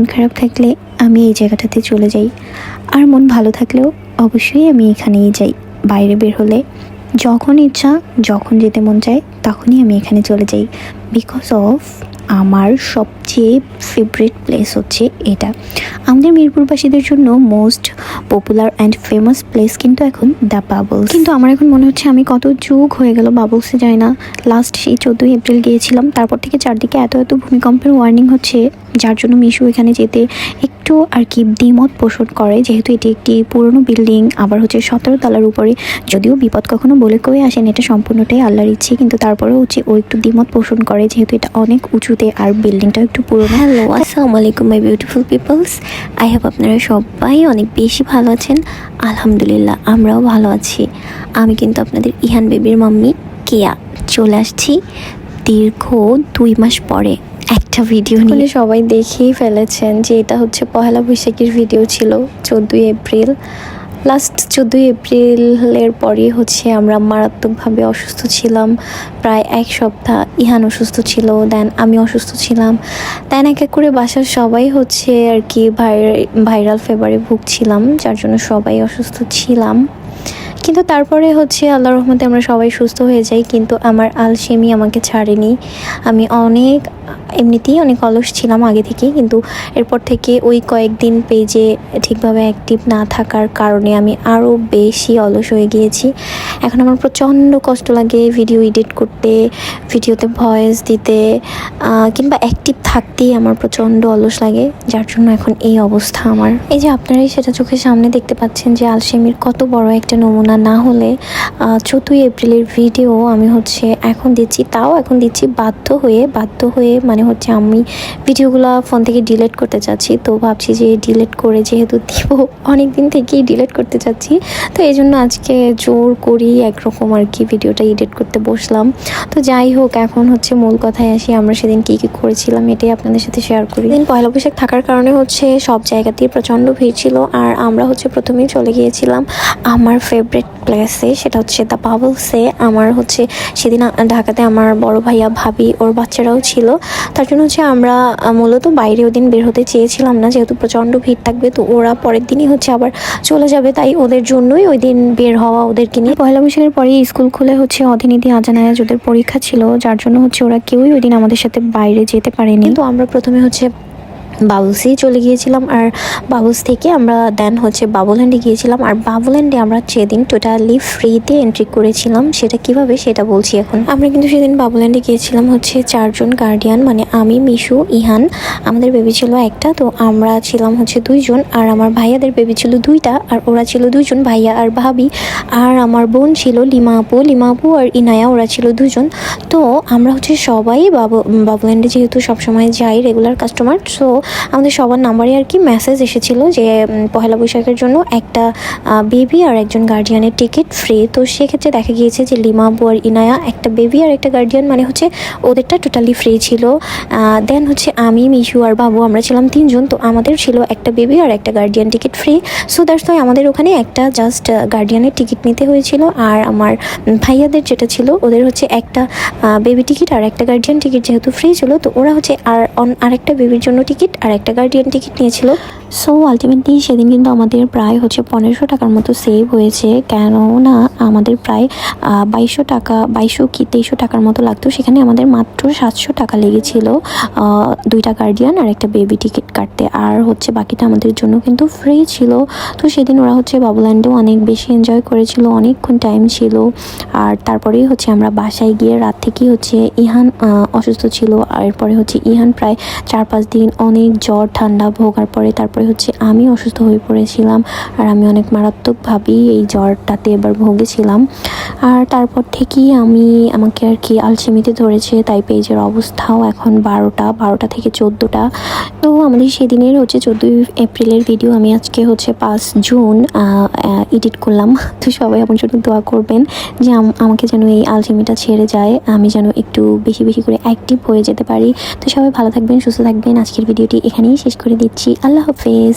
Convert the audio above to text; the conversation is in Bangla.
মন খারাপ থাকলে আমি এই জায়গাটাতে চলে যাই। আর মন ভালো থাকলেও অবশ্যই আমি এখানেই যাই। বাইরে বের হলে যখন ইচ্ছা, যখন যেতে মন চায়, তখনই আমি এখানে চলে যাই। বিকজ অফ আমার সবচেয়ে ফেভারিট প্লেস হচ্ছে এটা। আমাদের মিরপুরবাসীদের জন্য most popular and famous place কিন্তু এখন দ্য বাবলস কিন্তু আমার এখন মনে হচ্ছে আমি কত যুগ হয়ে গেল বাবলসে যাই না। লাস্ট সেই চোদ্দোই এপ্রিল গিয়েছিলাম, তারপর থেকে চারদিকে এত এত ভূমিকম্পের ওয়ার্নিং হচ্ছে, যার জন্য মিশু এখানে যেতে একটু আর কি দ্বিমত পোষণ করে, যেহেতু এটি একটি পুরনো বিল্ডিং, আবার হচ্ছে সতেরো তলার উপরে। যদিও বিপদ কখনো বলে কয়ে আসেন, এটা সম্পূর্ণটাই আল্লাহর ইচ্ছে, কিন্তু তারপরেও হচ্ছে ও একটু দ্বিমত পোষণ করে, যেহেতু এটা অনেক উঁচুতে, আর বিল্ডিংটাও একটু পুরনো। হ্যালো আসসালামু আলাইকুম my beautiful peoples I have আপনারা সবাই অনেক বেশি ভালো আছেন। আলহামদুলিল্লাহ, আমরাও ভালো আছি। আমি কিন্তু আপনাদের ইহান বেবির মাম্মি, কেয়া। চলে আসছি দীর্ঘ দুই মাস পরে। একটা ভিডিও নিয়ে। সবাই দেখেই ফেলেছেন যে এটা হচ্ছে পহেলা বৈশাখীর ভিডিও ছিল, চোদ্দোই এপ্রিল। লাস্ট চোদ্দোই এপ্রিলের পরই হচ্ছে আমরা মারাত্মকভাবে অসুস্থ ছিলাম। প্রায় এক সপ্তাহ ইহান অসুস্থ ছিল দেন আমি অসুস্থ ছিলাম। দেন এক এক করে বাসার সবাই হচ্ছে আর কি ভাইরাল ফেভারে ভুগছিলাম, যার জন্য সবাই অসুস্থ ছিলাম। কিন্তু তারপরে হচ্ছে আল্লাহ রহমতে আমরা সবাই সুস্থ হয়ে যাই, কিন্তু আমার আলসেমি আমাকে ছাড়েনি। আমি অনেক, এমনিতেই অনেক অলস ছিলাম আগে থেকেই কিন্তু এরপর থেকে ওই কয়েকদিন পেজে ঠিকভাবে অ্যাক্টিভ না থাকার কারণে আমি আরও বেশি অলস হয়ে গিয়েছি। এখন আমার প্রচণ্ড কষ্ট লাগে ভিডিও এডিট করতে ভিডিওতে ভয়েস দিতে কিংবা অ্যাক্টিভ থাকতেই আমার প্রচণ্ড অলস লাগে, যার জন্য এখন এই অবস্থা আমার। এই যে আপনারাই সেটা চোখের সামনে দেখতে পাচ্ছেন যে আলসেমির কত বড় একটা নমুনা না হলে চৌদ্দই এপ্রিলের ভিডিও আমি হচ্ছে এখন দিচ্ছি, তাও এখন দিচ্ছি বাধ্য হয়ে বাধ্য হয়ে মানে হচ্ছে আমি ভিডিওগুলো ফোন থেকে ডিলেট করতে চাচ্ছি। তো ভাবছি যে ডিলেট করে যেহেতু দিব অনেক দিন থেকেই ডিলেট করতে চাচ্ছি। তো এই জন্য আজকে জোর করি একরকম আর কি ভিডিওটা এডিট করতে বসলাম। তো যাই হোক, এখন হচ্ছে মূল কথায় আসি, আমরা সেদিন কী কী করেছিলাম এটাই আপনাদের সাথে শেয়ার করি। দিন পয়লা বৈশাখ থাকার কারণে হচ্ছে সব জায়গাতেই প্রচণ্ড ভিড় ছিল, আর আমরা হচ্ছে প্রথমেই চলে গিয়েছিলাম আমার ফেভারিট প্লেসে সেটা হচ্ছে দ্য বাবলসে আমার হচ্ছে সেদিন ঢাকাতে আমার বড় ভাইয়া, ভাবি, ওর বাচ্চারাও ছিল। তার জন্য হচ্ছে আমরা মূলত বাইরে ওদিন বের হতে চেয়েছিলাম না, যেহেতু প্রচণ্ড ভিড় থাকবে, তো ওরা পরের দিনই হচ্ছে আবার চলে যাবে, তাই ওদের জন্যই ওই দিন বের হওয়া ওদেরকে নিয়ে। পয়লা বৈশাখের পরে স্কুল খুলে হচ্ছে অধিনীতি আজানায়াজ ওদের পরীক্ষা ছিল, যার জন্য হচ্ছে ওরা কেউই ওই দিন আমাদের সাথে বাইরে যেতে পারেনি। তো আমরা প্রথমে হচ্ছে বাবুলসেই চলে গিয়েছিলাম আর বাবুলস থেকে আমরা দেন হচ্ছে বাবুল্যান্ডে গিয়েছিলাম আর বাবুল্যান্ডে আমরা সেদিন টোটালি ফ্রিতে এন্ট্রি করেছিলাম, সেটা কীভাবে সেটা বলছি এখন। আমরা কিন্তু সেদিন বাবুল্যান্ডে গিয়েছিলাম হচ্ছে চারজন গার্ডিয়ান মানে আমি, মিশু, ইহান, আমাদের বেবি ছিল একটা, তো আমরা ছিলাম হচ্ছে দুইজন আর আমার ভাইয়াদের বেবি ছিল দুইটা আর ওরা ছিল দুজন ভাইয়া আর ভাবি। আর আমার বোন ছিল লিমা আপু লিমা আপু আর ইনায়া, ওরা ছিল দুজন তো আমরা হচ্ছে সবাই বাবু বাবুল্যান্ডে যেহেতু সবসময় যাই রেগুলার কাস্টমার সো আমাদের সবার নাম্বারে আর কি মেসেজ এসেছিল যে পহেলা বৈশাখের জন্য একটা বেবি আর একজন গার্ডিয়ানের টিকিট ফ্রি তো সেক্ষেত্রে দেখা গিয়েছে যে, লিমা আবু আর ইনায়া একটা বেবি আর একটা গার্ডিয়ান মানে হচ্ছে ওদেরটা টোটালি ফ্রি ছিল। দেন হচ্ছে আমি, মিশু আর বাবু আমরা ছিলাম তিনজন। তো আমাদের ছিল একটা বেবি আর একটা guardian ticket free so that's why আমাদের ওখানে একটা জাস্ট গার্ডিয়ানের টিকিট নিতে হয়েছিল। আর আমার ভাইয়াদের যেটা ছিল, ওদের হচ্ছে একটা বেবি টিকিট আর একটা গার্ডিয়ান টিকিট যেহেতু ফ্রি ছিল, তো ওরা হচ্ছে আর, অন- আরেকটা বেবির জন্য টিকিট আর একটা গার্ডিয়ান টিকিট নিয়েছিল। সো আলটিমেটলি সেদিন কিন্তু আমাদের প্রায় হচ্ছে পনেরোশো টাকার মতো সেভ হয়েছে। কেননা আমাদের প্রায় বাইশশো টাকা, বাইশশো কি তেইশশো টাকার মতো লাগতো। সেখানে আমাদের মাত্র সাতশো টাকা লেগেছিল দুইটা গার্ডিয়ান আর একটা বেবি টিকিট কাটতে। আর হচ্ছে বাকিটা আমাদের জন্য কিন্তু ফ্রি ছিল। তো সেদিন ওরা হচ্ছে বাবুল্যান্ডেও অনেক বেশি এনজয় করেছিল, অনেকক্ষণ টাইম ছিল। আর তারপরেই হচ্ছে আমরা বাসায় গিয়ে রাত থেকেই হচ্ছে ইহান অসুস্থ ছিল। আর এরপরে হচ্ছে ইহান প্রায় চার পাঁচ দিন অনেক জ্বর, ঠান্ডা ভোগার পরে তারপরে হচ্ছে আমি অসুস্থ হয়ে পড়েছিলাম আর আমি অনেক মারাত্মকভাবেই এই জ্বরটাতে এবার ভুগেছিলাম। আর তারপর থেকেই আমি আমাকে আর কি আলসেমিতে ধরেছে, তাই পেজের অবস্থাও এখন বারোটা বারোটা থেকে চোদ্দোটা। তো আমাদের সেদিনের হচ্ছে চোদ্দোই এপ্রিলের ভিডিও আমি আজকে হচ্ছে পাঁচ জুন এডিট করলাম। তো সবাই আমার জন্য দোয়া করবেন যে আম- আমাকে যেন এই আলসেমিটা ছেড়ে যায়, আমি যেন একটু বেশি বেশি করে অ্যাক্টিভ হয়ে যেতে পারি। তো সবাই ভালো থাকবেন, সুস্থ থাকবেন। আজকের ভিডিওটি এখানেই শেষ করে দিচ্ছি। আল্লাহ হাফেজ।